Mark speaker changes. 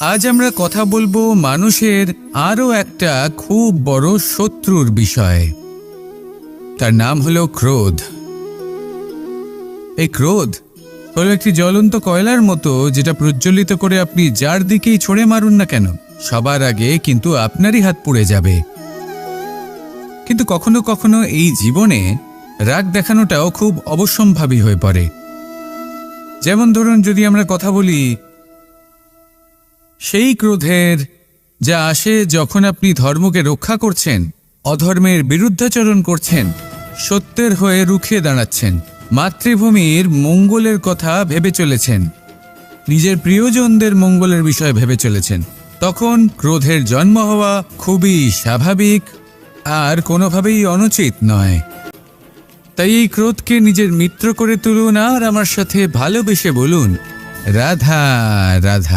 Speaker 1: আজ আমরা কথা বলব মানুষের আরও একটা খুব বড় শত্রুর বিষয়ে। তার নাম হলো ক্রোধ। এই ক্রোধ হলো একটি জ্বলন্ত কয়লার মতো যেটা প্রজ্বলিত করে আপনি যার দিকেই ছড়ে মারুন না কেন, সবার আগে কিন্তু আপনারই হাত পুড়ে যাবে। কিন্তু কখনো কখনো এই জীবনে রাগ দেখানোটাও খুব অবশ্যম্ভাবী হয়ে পড়ে। যেমন ধরুন যদি আমরা কথা বলি সেই ক্রোধের যা আসে যখন আপনি ধর্মকে রক্ষা করছেন, অধর্মের বিরুদ্ধাচরণ করছেন, সত্যের হয়ে রুখে দাঁড়াচ্ছেন, মাতৃভূমির মঙ্গলের কথা ভেবে চলেছেন, নিজের প্রিয়জনদের মঙ্গলের বিষয়ে ভেবে চলেছেন, তখন ক্রোধের জন্ম হওয়া খুবই স্বাভাবিক আর কোনোভাবেই অনুচিত নয়। তাই এই ক্রোধকে নিজের মিত্র করে তুলুন আর আমার সাথে ভালোবেসে বলুন, রাধা রাধা।